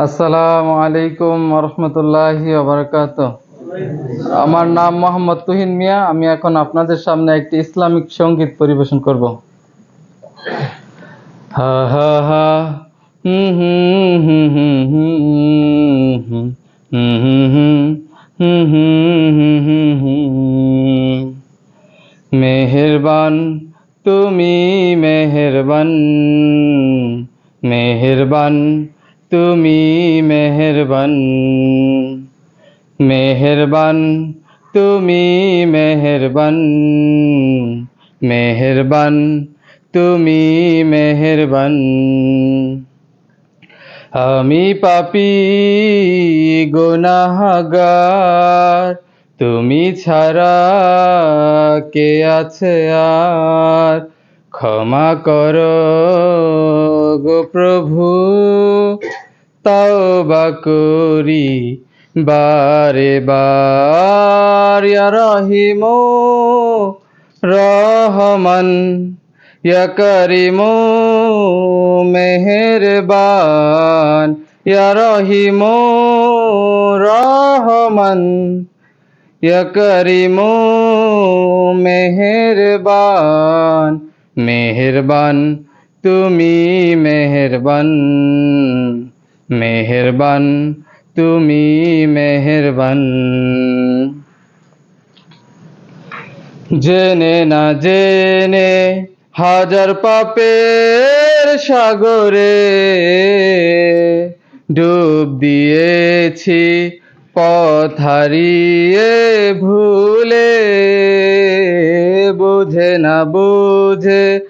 আসসালামু আলাইকুম রহমতুল্লাহি বারকাত আমার নাম মোহাম্মদ তুহিন মিয়া আমি এখন আপনাদের সামনে একটি ইসলামিক সংগীত পরিবেশন করব হা হা হা হুম হুম হুম হুম হুম হুম হুম হুম মেহেরবান তুমি মেহেরবান মেহেরবান তুমি মেহেরবান মেহেরবান, তুমি মেহেরবান মেহেরবান, তুমি মেহেরবান। আমি পাপি, গোনাহাগার, তুমি ছাড়া কে আছে আর? ক্ষমা করো গো প্রভু। তাও বা করি বারে বার। ইয়া রহিম রহমান, ইয়া করিম মেহেরবান। ইয়া রহিম রহমান, ইয়া করিম মেহেরবান। মেহেরবান, তুমি মেহেরবান। মেহেরবান, তুমি মেহেরবান। জেনে না জেনে হাজার পাপের সাগরে ডুব দিয়েছি, পথ হারিয়ে ভুলে। বুঝে না, বুঝে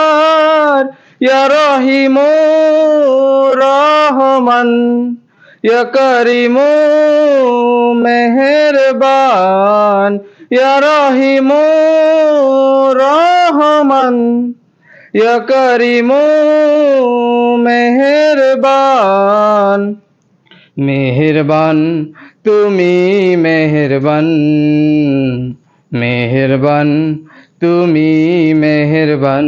यरहिमो रहमन यकरिमो मेहरबान यही मो रहा यरहिमो रहमन यकरिमो मेहरबान। मेहरबान तुम्हें मेहरबान। मेहरबान तुम्हें मेहरबान।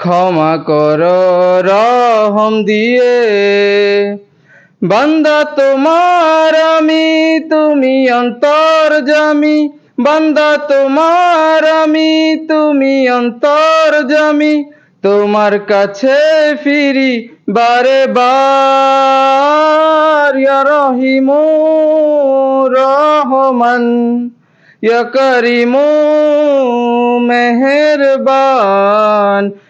ক্ষমা কর, রহম দিয়ে। বান্দা তোমার আমি, তুমি অন্তর জামি বান্দা তোমার আমি, তুমি অন্তর জামি তোমার কাছে ফিরি বারে বার। রহিম রহমান করিম মেহেরবান।